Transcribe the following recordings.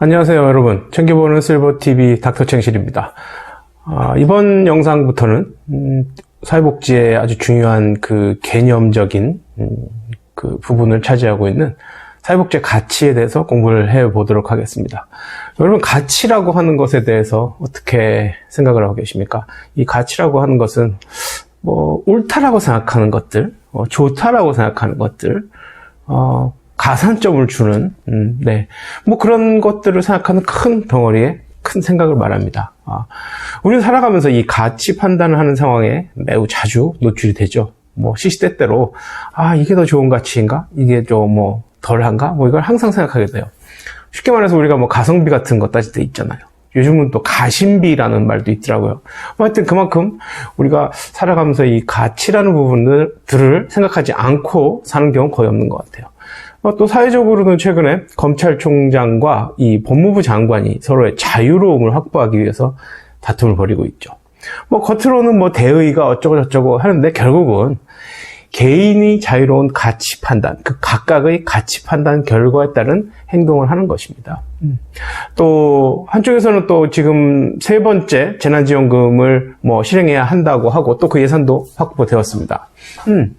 안녕하세요 여러분. 챙겨보는 실버TV 닥터챙실입니다. 아, 이번 영상부터는 음, 사회복지의 아주 중요한 그 개념적인 음, 그 부분을 차지하고 있는 사회복지의 가치에 대해서 공부를 해보도록 하겠습니다. 여러분 가치라고 하는 것에 대해서 어떻게 생각을 하고 계십니까? 이 가치라고 하는 것은 뭐 옳다라고 생각하는 것들 어, 좋다라고 생각하는 것들 어, 가산점을 주는, 음, 네. 뭐 그런 것들을 생각하는 큰 덩어리의 큰 생각을 말합니다. 아, 우리는 살아가면서 이 가치 판단을 하는 상황에 매우 자주 노출이 되죠. 뭐 시시때때로, 아, 이게 더 좋은 가치인가? 이게 좀 뭐 덜한가? 뭐 이걸 항상 생각하게 돼요. 쉽게 말해서 우리가 뭐 가성비 같은 것 따질 때 있잖아요. 요즘은 또 가심비라는 말도 있더라고요. 뭐 하여튼 그만큼 우리가 살아가면서 이 가치라는 부분들을 생각하지 않고 사는 경우는 거의 없는 것 같아요. 어, 또 사회적으로는 최근에 검찰총장과 이 법무부 장관이 서로의 자유로움을 확보하기 위해서 다툼을 벌이고 있죠. 뭐 겉으로는 뭐 대의가 어쩌고 저쩌고 하는데 결국은 개인이 자유로운 가치 판단, 그 각각의 가치 판단 결과에 따른 행동을 하는 것입니다. 음. 또 한쪽에서는 또 지금 세 번째 재난지원금을 뭐 실행해야 한다고 하고 또 그 예산도 확보되었습니다. 음.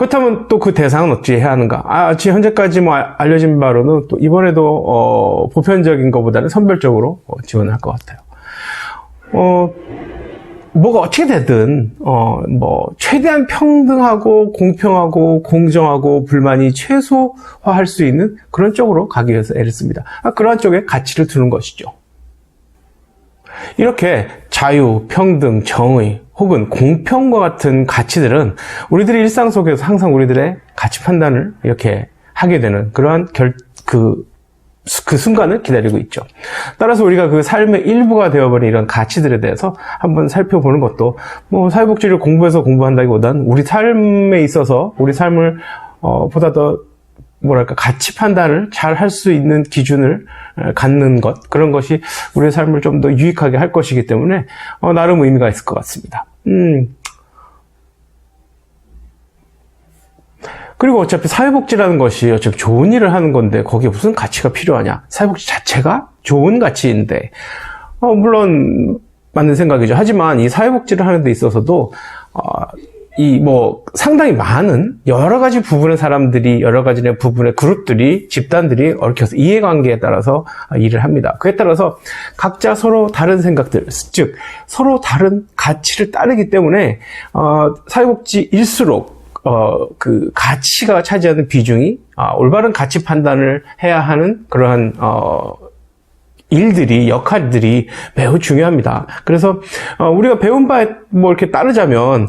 그렇다면 또 그 대상은 어찌 해야 하는가? 아, 지금 현재까지 뭐 아- 알려진 바로는 또 이번에도 어, 보편적인 것보다는 선별적으로 어, 지원을 할것 같아요. 어, 뭐가 어떻게 되든 어, 뭐 최대한 평등하고 공평하고 공정하고 불만이 최소화할 수 있는 그런 쪽으로 가기 위해서 애를 씁니다. 아, 그러한 쪽에 가치를 두는 것이죠. 이렇게 자유, 평등, 정의, 혹은 공평과 같은 가치들은 우리들이 일상 속에서 항상 우리들의 가치 판단을 이렇게 하게 되는 그러한 결, 그, 그 순간을 기다리고 있죠. 따라서 우리가 그 삶의 일부가 되어버린 이런 가치들에 대해서 한번 살펴보는 것도 뭐 사회복지를 공부해서 공부한다기보단 우리 삶에 있어서 우리 삶을 어, 보다 더 뭐랄까 가치 판단을 잘 할 수 있는 기준을 에, 갖는 것 그런 것이 우리의 삶을 좀 더 유익하게 할 것이기 때문에 어, 나름 의미가 있을 것 같습니다. 음. 그리고 어차피 사회복지라는 것이 어차피 좋은 일을 하는 건데 거기에 무슨 가치가 필요하냐? 사회복지 자체가 좋은 가치인데 어, 물론 맞는 생각이죠. 하지만 이 사회복지를 하는 데 있어서도 어, 이 뭐 상당히 많은 여러 가지 부분의 사람들이 여러 가지 부분의 그룹들이 집단들이 얽혀서 이해관계에 따라서 일을 합니다. 그에 따라서 각자 서로 다른 생각들, 즉 서로 다른 가치를 따르기 때문에 어, 사회복지일수록 어, 그 가치가 차지하는 비중이 아, 올바른 가치 판단을 해야 하는 그러한 어, 일들이 역할들이 매우 중요합니다. 그래서 어, 우리가 배운 바에 뭐 이렇게 따르자면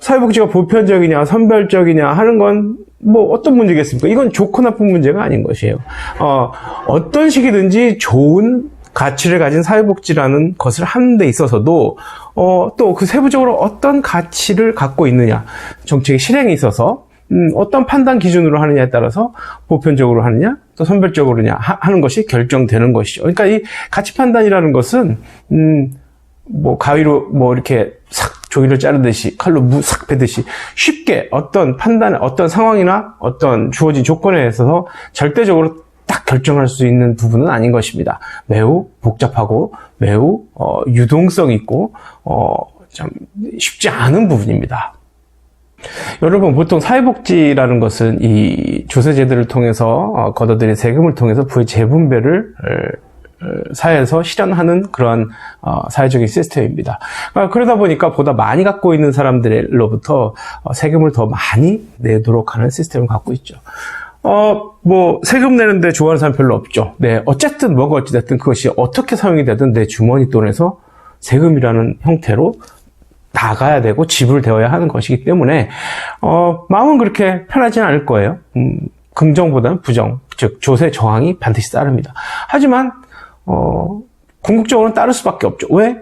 사회복지가 보편적이냐 선별적이냐 하는 건 뭐 어떤 문제겠습니까? 이건 좋고 나쁜 문제가 아닌 것이에요. 어, 어떤 식이든지 좋은 가치를 가진 사회복지라는 것을 하는 데 있어서도 어, 또 그 세부적으로 어떤 가치를 갖고 있느냐 정책의 실행에 있어서 음, 어떤 판단 기준으로 하느냐에 따라서 보편적으로 하느냐 또 선별적으로냐 하, 하는 것이 결정되는 것이죠. 그러니까 이 가치 판단이라는 것은 음, 뭐 가위로 뭐 이렇게 싹 종이를 자르듯이 칼로 무삭 베듯이 쉽게 어떤 판단, 어떤 상황이나 어떤 주어진 조건에 있어서 절대적으로 딱 결정할 수 있는 부분은 아닌 것입니다. 매우 복잡하고 매우 어, 유동성 있고 어, 참 쉽지 않은 부분입니다. 여러분 보통 사회복지라는 것은 이 조세제도를 통해서 어, 걷어들인 세금을 통해서 부의 재분배를 어, 사회에서 실현하는 그러한 어, 사회적인 시스템입니다. 아, 그러다 보니까 보다 많이 갖고 있는 사람들로부터 어, 세금을 더 많이 내도록 하는 시스템을 갖고 있죠. 어, 뭐, 세금 내는데 좋아하는 사람 별로 없죠. 네, 어쨌든 뭐가 어찌됐든 그것이 어떻게 사용이 되든 내 주머니 돈에서 세금이라는 형태로 나가야 되고 지불되어야 하는 것이기 때문에, 어, 마음은 그렇게 편하지는 않을 거예요. 음, 긍정보다는 부정, 즉, 조세 저항이 반드시 따릅니다. 하지만, 어, 궁극적으로는 따를 수밖에 없죠. 왜?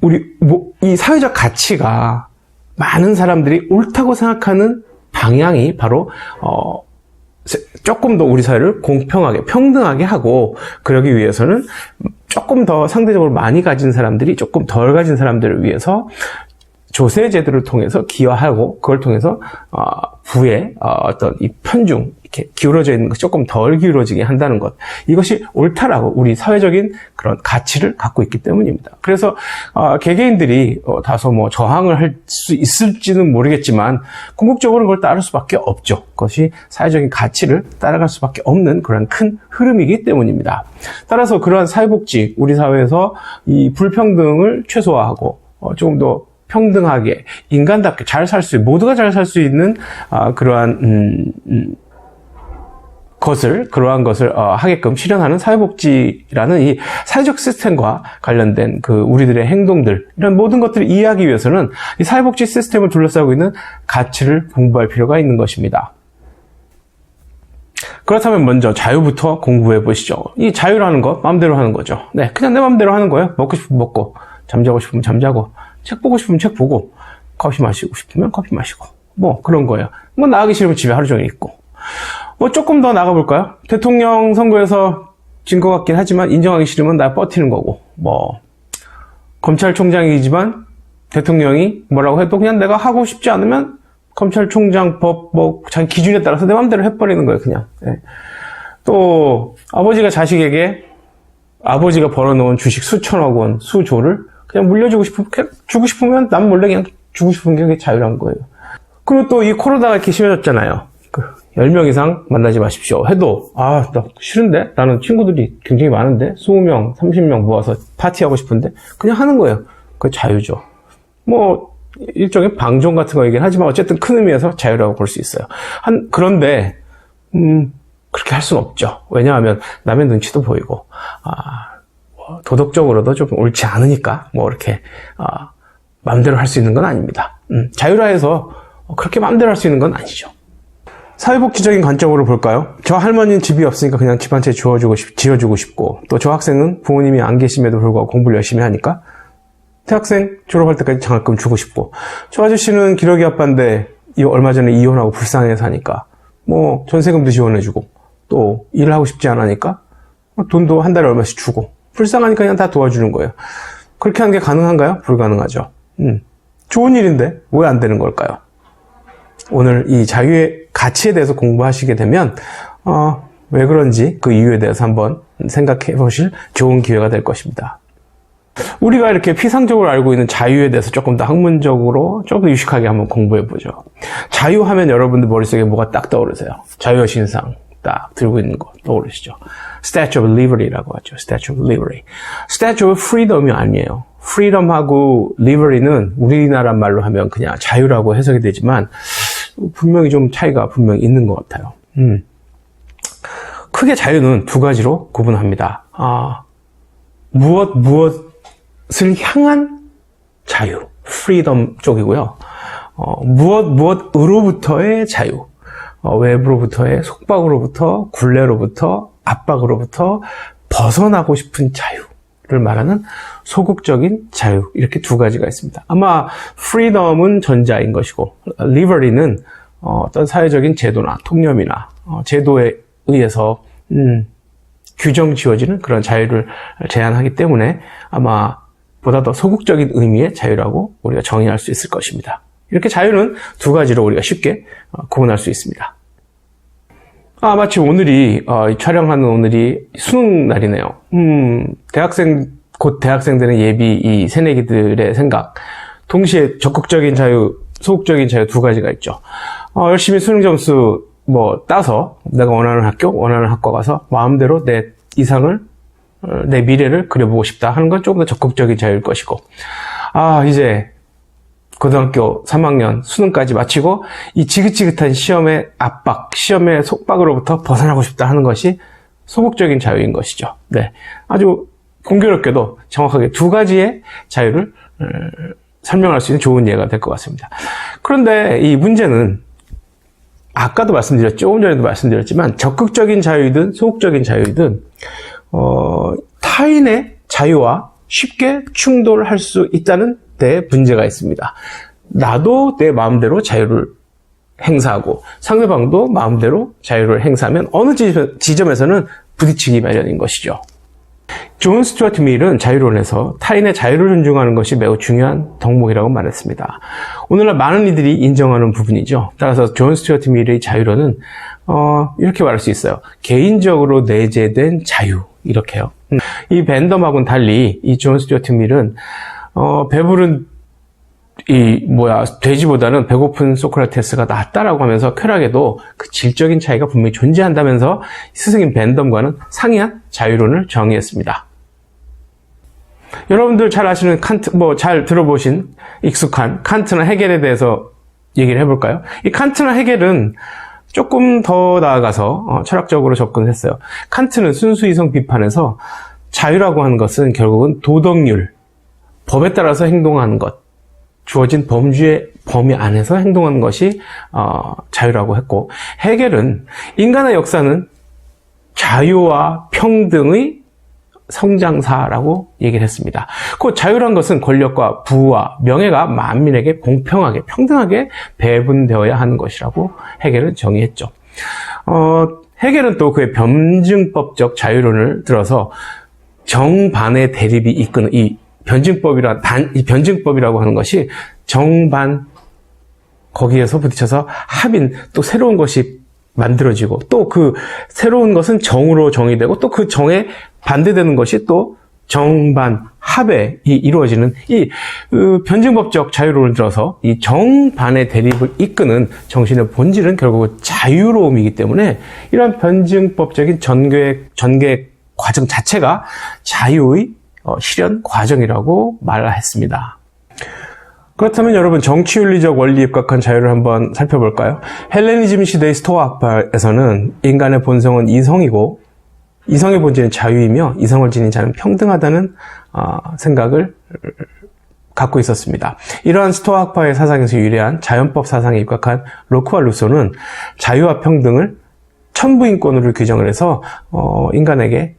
우리, 뭐, 이 사회적 가치가 많은 사람들이 옳다고 생각하는 방향이 바로, 어, 세- 조금 더 우리 사회를 공평하게, 평등하게 하고, 그러기 위해서는 조금 더 상대적으로 많이 가진 사람들이 조금 덜 가진 사람들을 위해서 조세 제도를 통해서 기여하고, 그걸 통해서, 어, 부의 어, 어떤 이 편중 이렇게 기울어져 있는 것이 조금 덜 기울어지게 한다는 것 이것이 옳다라고 우리 사회적인 그런 가치를 갖고 있기 때문입니다. 그래서 어, 개개인들이 어, 다소 뭐 저항을 할 수 있을지는 모르겠지만 궁극적으로 그걸 따를 수밖에 없죠. 그것이 사회적인 가치를 따라갈 수밖에 없는 그런 큰 흐름이기 때문입니다. 따라서 그러한 사회복지 우리 사회에서 이 불평등을 최소화하고 어, 조금 더 평등하게 인간답게 잘 살 수 모두가 잘 살 수 있는 아, 그러한 음, 음, 것을 그러한 것을 어, 하게끔 실현하는 사회복지라는 이 사회적 시스템과 관련된 그 우리들의 행동들 이런 모든 것들을 이해하기 위해서는 이 사회복지 시스템을 둘러싸고 있는 가치를 공부할 필요가 있는 것입니다. 그렇다면 먼저 자유부터 공부해 보시죠. 이 자유라는 것 마음대로 하는 거죠. 네, 그냥 내 마음대로 하는 거예요. 먹고 싶으면 먹고, 잠자고 싶으면 잠자고, 책 보고 싶으면 책 보고, 커피 마시고 싶으면 커피 마시고, 뭐 그런 거예요. 뭐 나가기 싫으면 집에 하루 종일 있고. 뭐 조금 더 나가볼까요? 대통령 선거에서 진 것 같긴 하지만 인정하기 싫으면 나 버티는 거고, 뭐 검찰총장이지만 대통령이 뭐라고 해도 그냥 내가 하고 싶지 않으면 검찰총장 법, 뭐, 자기 기준에 따라서 내 마음대로 해버리는 거예요, 그냥. 예. 또, 아버지가 자식에게 아버지가 벌어놓은 주식 수천억 원, 수조를 그냥 물려주고 싶으면, 주고 싶으면 남 몰래 그냥 주고 싶은 게 자유란 거예요. 그리고 또 이 코로나가 이렇게 심해졌잖아요. 그 10명 이상 만나지 마십시오. 해도, 아, 나 싫은데? 나는 친구들이 굉장히 많은데? 20명, 30명 모아서 파티하고 싶은데? 그냥 하는 거예요. 그게 자유죠. 뭐, 일종의 방종 같은 거 얘기는 하지만 어쨌든 큰 의미에서 자유라고 볼 수 있어요. 한, 그런데, 음, 그렇게 할 수는 없죠. 왜냐하면 남의 눈치도 보이고, 아, 뭐 도덕적으로도 좀 옳지 않으니까, 뭐 이렇게, 아, 마음대로 할 수 있는 건 아닙니다. 음, 자유라 해서 그렇게 마음대로 할 수 있는 건 아니죠. 사회복지적인 관점으로 볼까요? 저 할머니는 집이 없으니까 그냥 집 한 채 지어주고, 싶, 지어주고 싶고, 또 저 학생은 부모님이 안 계심에도 불구하고 공부를 열심히 하니까, 대학생 졸업할 때까지 장학금 주고 싶고, 저 아저씨는 기러기 아빠인데, 이 얼마 전에 이혼하고 불쌍해 사니까, 뭐, 전세금도 지원해주고, 또, 일을 하고 싶지 않으니까, 뭐 돈도 한 달에 얼마씩 주고, 불쌍하니까 그냥 다 도와주는 거예요. 그렇게 하는 게 가능한가요? 불가능하죠. 음. 좋은 일인데, 왜 안 되는 걸까요? 오늘 이 자유의 가치에 대해서 공부하시게 되면, 어, 왜 그런지 그 이유에 대해서 한번 생각해 보실 좋은 기회가 될 것입니다. 우리가 이렇게 피상적으로 알고 있는 자유에 대해서 조금 더 학문적으로 조금 더 유식하게 한번 공부해 보죠. 자유하면 여러분들 머릿속에 뭐가 딱 떠오르세요? 자유의 신상 딱 들고 있는 거 떠오르시죠? Statue of Liberty라고 하죠. Statue of Liberty. Statue of Freedom이 아니에요. Freedom하고 Liberty는 우리나라 말로 하면 그냥 자유라고 해석이 되지만 분명히 좀 차이가 분명히 있는 것 같아요. 음. 크게 자유는 두 가지로 구분합니다. 아, 무엇 무엇을 향한 자유, freedom 쪽이고요. 어, 무엇 무엇으로부터의 자유, 어, 외부로부터의 속박으로부터, 굴레로부터, 압박으로부터 벗어나고 싶은 자유 를 말하는 소극적인 자유 이렇게 두 가지가 있습니다. 아마 freedom은 전자인 것이고 liberty는 어, 어떤 사회적인 제도나 통념이나 어, 제도에 의해서 음, 규정 지어지는 그런 자유를 제한하기 때문에 아마 보다 더 소극적인 의미의 자유라고 우리가 정의할 수 있을 것입니다. 이렇게 자유는 두 가지로 우리가 쉽게 어, 구분할 수 있습니다. 아, 마침 오늘이, 어, 촬영하는 오늘이 수능 날이네요. 음, 대학생, 곧 대학생 되는 예비 이 새내기들의 생각. 동시에 적극적인 자유, 소극적인 자유 두 가지가 있죠. 어, 열심히 수능 점수 뭐 따서 내가 원하는 학교, 원하는 학과 가서 마음대로 내 이상을, 어, 내 미래를 그려보고 싶다 하는 건 조금 더 적극적인 자유일 것이고. 아, 이제 고등학교 3학년 수능까지 마치고 이 지긋지긋한 시험의 압박, 시험의 속박으로부터 벗어나고 싶다 하는 것이 소극적인 자유인 것이죠. 네. 아주 공교롭게도 정확하게 두 가지의 자유를 어, 설명할 수 있는 좋은 예가 될 것 같습니다. 그런데 이 문제는 아까도 말씀드렸죠. 조금 전에도 말씀드렸지만 적극적인 자유이든 소극적인 자유이든 어, 타인의 자유와 쉽게 충돌할 수 있다는 데 문제가 있습니다. 나도 내 마음대로 자유를 행사하고 상대방도 마음대로 자유를 행사하면 어느 지점에서는 부딪히기 마련인 것이죠. 존 스튜어트 밀은 자유론에서 타인의 자유를 존중하는 것이 매우 중요한 덕목이라고 말했습니다. 오늘날 많은 이들이 인정하는 부분이죠. 따라서 존 스튜어트 밀의 자유론은 어, 이렇게 말할 수 있어요. 개인적으로 내재된 자유 이렇게요. 음, 이 밴덤하고는 달리 이 존 스튜어트 밀은 어, 배부른 이 뭐야 돼지보다는 배고픈 소크라테스가 낫다라고 하면서 쾌락에도 그 질적인 차이가 분명히 존재한다면서 스승인 밴덤과는 상이한 자유론을 정의했습니다. 여러분들 잘 아시는 칸트 뭐 잘 들어보신 익숙한 칸트나 헤겔에 대해서 얘기를 해볼까요? 이 칸트나 헤겔은 조금 더 나아가서 어, 철학적으로 접근했어요. 칸트는 순수 이성 비판에서 자유라고 하는 것은 결국은 도덕률, 법에 따라서 행동하는 것, 주어진 범주의 범위 안에서 행동하는 것이 어, 자유라고 했고 해겔은 인간의 역사는 자유와 평등의 성장사라고 얘기를 했습니다. 그 자유란 것은 권력과 부와 명예가 만민에게 공평하게 평등하게 배분되어야 하는 것이라고 해겔은 정의했죠. 어, 해겔은 또 그의 변증법적 자유론을 들어서 정반의 대립이 이끄는 이 변증법이라 반, 이 변증법이라고 하는 것이 정반 거기에서 부딪혀서 합인 또 새로운 것이 만들어지고 또 그 새로운 것은 정으로 정의되고 또 그 정에 반대되는 것이 또 정반 합에 이루어지는 이그 변증법적 자유론을 들어서 이 정반의 대립을 이끄는 정신의 본질은 결국 자유로움이기 때문에 이러한 변증법적인 전개 전개 과정 자체가 자유의 어, 실현 과정이라고 말했습니다. 그렇다면 여러분 정치윤리적 원리에 입각한 자유를 한번 살펴볼까요? 헬레니즘 시대의 스토아 학파에서는 인간의 본성은 이성이고 이성의 본질은 자유이며 이성을 지닌 자는 평등하다는 어, 생각을 갖고 있었습니다. 이러한 스토아 학파의 사상에서 유래한 자연법 사상에 입각한 로크와 루소는 자유와 평등을 천부인권으로 규정을 해서 어, 인간에게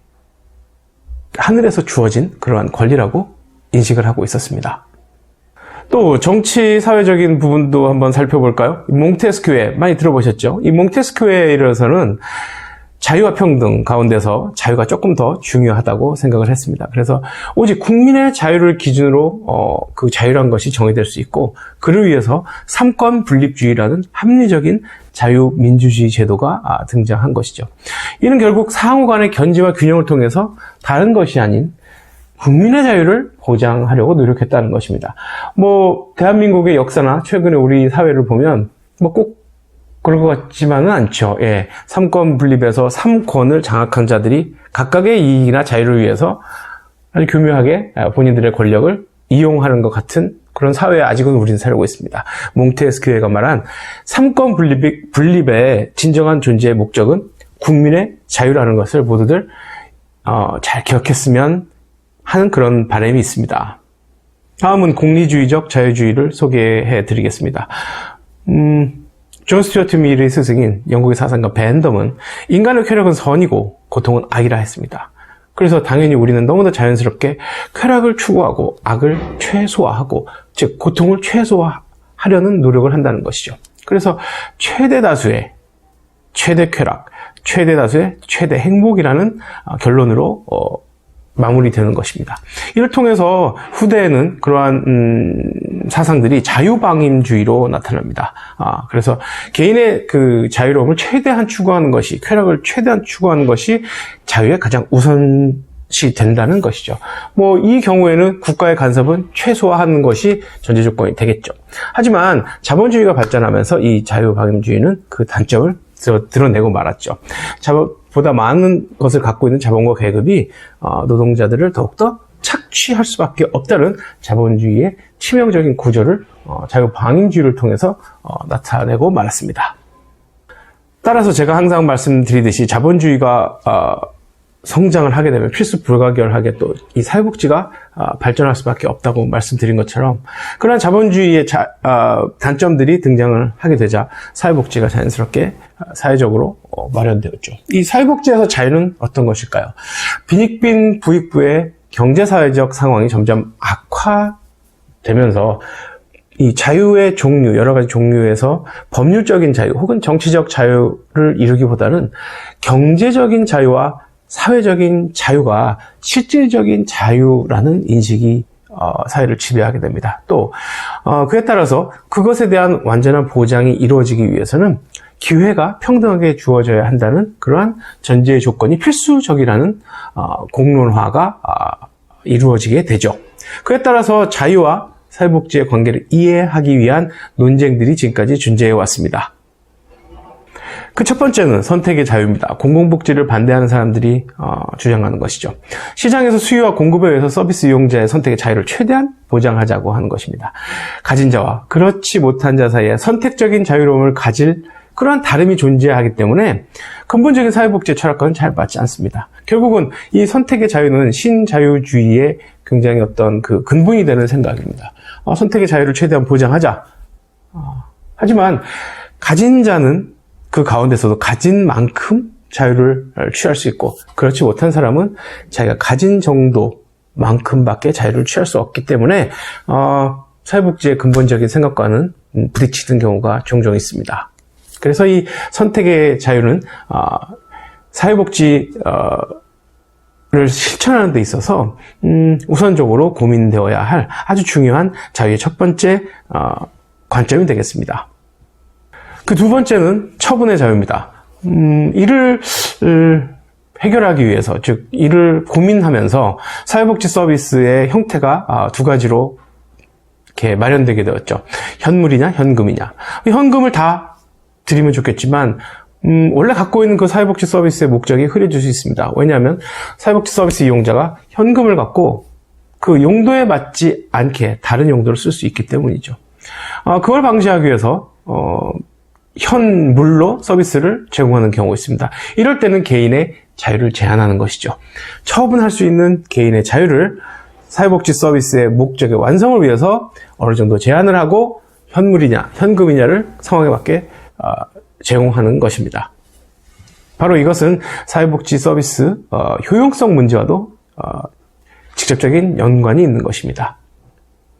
하늘에서 주어진 그러한 권리라고 인식을 하고 있었습니다. 또 정치 사회적인 부분도 한번 살펴볼까요? 몽테스큐에 많이 들어보셨죠? 이 몽테스큐에 이르러서는 자유와 평등 가운데서 자유가 조금 더 중요하다고 생각을 했습니다. 그래서 오직 국민의 자유를 기준으로 어, 그 자유란 것이 정의될 수 있고 그를 위해서 삼권 분립주의라는 합리적인 자유민주주의 제도가 아, 등장한 것이죠. 이는 결국 상호 간의 견제와 균형을 통해서 다른 것이 아닌 국민의 자유를 보장하려고 노력했다는 것입니다. 뭐 대한민국의 역사나 최근에 우리 사회를 보면 뭐 꼭 그럴 것 같지만은 않죠. 예. 삼권 분립에서 삼권을 장악한 자들이 각각의 이익이나 자유를 위해서 아주 교묘하게 아, 본인들의 권력을 이용하는 것 같은 그런 사회에 아직은 우리는 살고 있습니다. 몽테스큐에가 말한 삼권 분립, 분립의 진정한 존재의 목적은 국민의 자유라는 것을 모두들 어, 잘 기억했으면 하는 그런 바람이 있습니다. 다음은 공리주의적 자유주의를 소개해 드리겠습니다. 음, 존 스튜어트 밀의 스승인 영국의 사상가 밴덤은 인간의 쾌락은 선이고 고통은 악이라 했습니다. 그래서 당연히 우리는 너무나 자연스럽게 쾌락을 추구하고 악을 최소화하고 즉 고통을 최소화하려는 노력을 한다는 것이죠. 그래서 최대 다수의 최대 쾌락, 최대 다수의 최대 행복이라는 어, 결론으로 어, 마무리되는 것입니다. 이를 통해서 후대에는 그러한 음, 사상들이 자유방임주의로 나타납니다. 아, 그래서 개인의 그 자유로움을 최대한 추구하는 것이 쾌락을 최대한 추구하는 것이 자유의 가장 우선 시 된다는 것이죠. 뭐 이 경우에는 국가의 간섭은 최소화하는 것이 전제 조건이 되겠죠. 하지만 자본주의가 발전하면서 이 자유방임주의는 그 단점을 드러내고 말았죠. 자본, 보다 많은 것을 갖고 있는 자본과 계급이 어, 노동자들을 더욱더 착취할 수밖에 없다는 자본주의의 치명적인 구조를 어, 자유방임주의를 통해서 어, 나타내고 말았습니다. 따라서 제가 항상 말씀드리듯이 자본주의가 성장을 하게 되면 필수 불가결하게 또 이 사회복지가 발전할 수밖에 없다고 말씀드린 것처럼 그러한 자본주의의 자, 단점들이 등장을 하게 되자 사회복지가 자연스럽게 사회적으로 어, 마련되었죠. 이 사회복지에서 자유는 어떤 것일까요? 빈익빈 부익부의 경제사회적 상황이 점점 악화되면서 이 자유의 종류, 여러 가지 종류에서 법률적인 자유 혹은 정치적 자유를 이루기보다는 경제적인 자유와 사회적인 자유가 실질적인 자유라는 인식이 어, 사회를 지배하게 됩니다. 또 어, 그에 따라서 그것에 대한 완전한 보장이 이루어지기 위해서는 기회가 평등하게 주어져야 한다는 그러한 전제의 조건이 필수적이라는 어, 공론화가 아, 이루어지게 되죠. 그에 따라서 자유와 사회복지의 관계를 이해하기 위한 논쟁들이 지금까지 존재해 왔습니다. 그 첫 번째는 선택의 자유입니다. 공공복지를 반대하는 사람들이 어, 주장하는 것이죠. 시장에서 수요와 공급에 의해서 서비스 이용자의 선택의 자유를 최대한 보장하자고 하는 것입니다. 가진 자와 그렇지 못한 자 사이에 선택적인 자유로움을 가질 그러한 다름이 존재하기 때문에 근본적인 사회복지 철학과는 잘 맞지 않습니다. 결국은 이 선택의 자유는 신자유주의의 굉장히 어떤 그 근본이 되는 생각입니다. 어, 선택의 자유를 최대한 보장하자. 어, 하지만 가진 자는 그 가운데서도 가진 만큼 자유를 취할 수 있고 그렇지 못한 사람은 자기가 가진 정도만큼밖에 자유를 취할 수 없기 때문에 어, 사회복지의 근본적인 생각과는 부딪히는 경우가 종종 있습니다. 그래서 이 선택의 자유는 어, 사회복지 어, 를 실천하는 데 있어서 음, 우선적으로 고민되어야 할 아주 중요한 자유의 첫 번째 어, 관점이 되겠습니다. 그 두 번째는 처분의 자유입니다. 음, 이를 을, 해결하기 위해서, 즉, 이를 고민하면서 사회복지 서비스의 형태가 아, 두 가지로 이렇게 마련되게 되었죠. 현물이냐, 현금이냐. 현금을 다 드리면 좋겠지만, 음, 원래 갖고 있는 그 사회복지 서비스의 목적이 흐려질 수 있습니다. 왜냐하면 사회복지 서비스 이용자가 현금을 갖고 그 용도에 맞지 않게 다른 용도를 쓸수 있기 때문이죠. 아, 그걸 방지하기 위해서, 어, 현물로 서비스를 제공하는 경우가 있습니다. 이럴 때는 개인의 자유를 제한하는 것이죠. 처분할 수 있는 개인의 자유를 사회복지 서비스의 목적의 완성을 위해서 어느 정도 제한을 하고 현물이냐, 현금이냐를 상황에 맞게 어, 제공하는 것입니다. 바로 이것은 사회복지 서비스 어, 효용성 문제와도 어, 직접적인 연관이 있는 것입니다.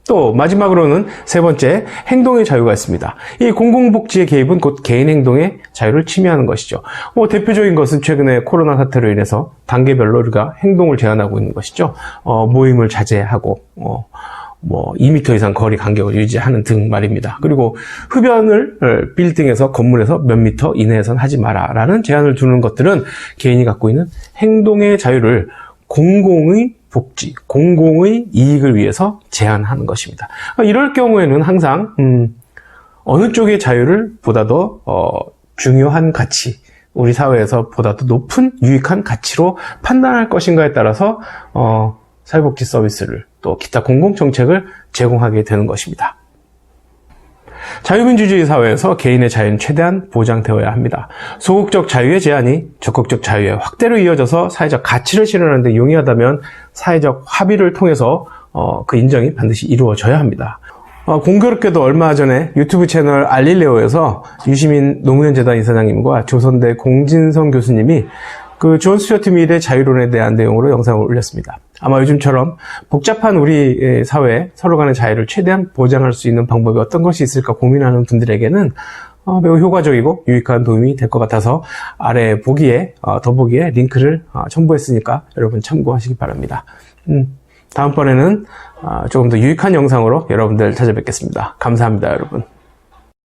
또 마지막으로는 세 번째 행동의 자유가 있습니다. 이 공공복지의 개입은 곧 개인 행동의 자유를 침해하는 것이죠. 뭐 대표적인 것은 최근에 코로나 사태로 인해서 단계별로 우리가 행동을 제한하고 있는 것이죠. 어, 모임을 자제하고 어, 뭐 2m 이상 거리 간격을 유지하는 등 말입니다. 그리고 흡연을 어, 빌딩에서 건물에서 몇 미터 이내에선 하지 마라라는 제한을 두는 것들은 개인이 갖고 있는 행동의 자유를 공공의 복지, 공공의 이익을 위해서 제한하는 것입니다. 어, 이럴 경우에는 항상 음, 어느 쪽의 자유를 보다도 어, 중요한 가치, 우리 사회에서 보다도 높은 유익한 가치로 판단할 것인가에 따라서 어, 사회복지 서비스를 또 기타 공공정책을 제공하게 되는 것입니다. 자유민주주의 사회에서 개인의 자유는 최대한 보장되어야 합니다. 소극적 자유의 제한이 적극적 자유의 확대로 이어져서 사회적 가치를 실현하는 데 용이하다면 사회적 합의를 통해서 어, 그 인정이 반드시 이루어져야 합니다. 어, 공교롭게도 얼마 전에 유튜브 채널 알릴레오에서 유시민 노무현 재단 이사장님과 조선대 공진성 교수님이 그 존 스튜어트 밀의 자유론에 대한 내용으로 영상을 올렸습니다. 아마 요즘처럼 복잡한 우리 사회에 서로 간의 자유를 최대한 보장할 수 있는 방법이 어떤 것이 있을까 고민하는 분들에게는 어, 매우 효과적이고 유익한 도움이 될 것 같아서 아래 보기에 어, 더보기에 링크를 어, 첨부했으니까 여러분 참고하시기 바랍니다. 음, 다음번에는 조금 더 유익한 영상으로 여러분들 찾아뵙겠습니다. 감사합니다, 여러분.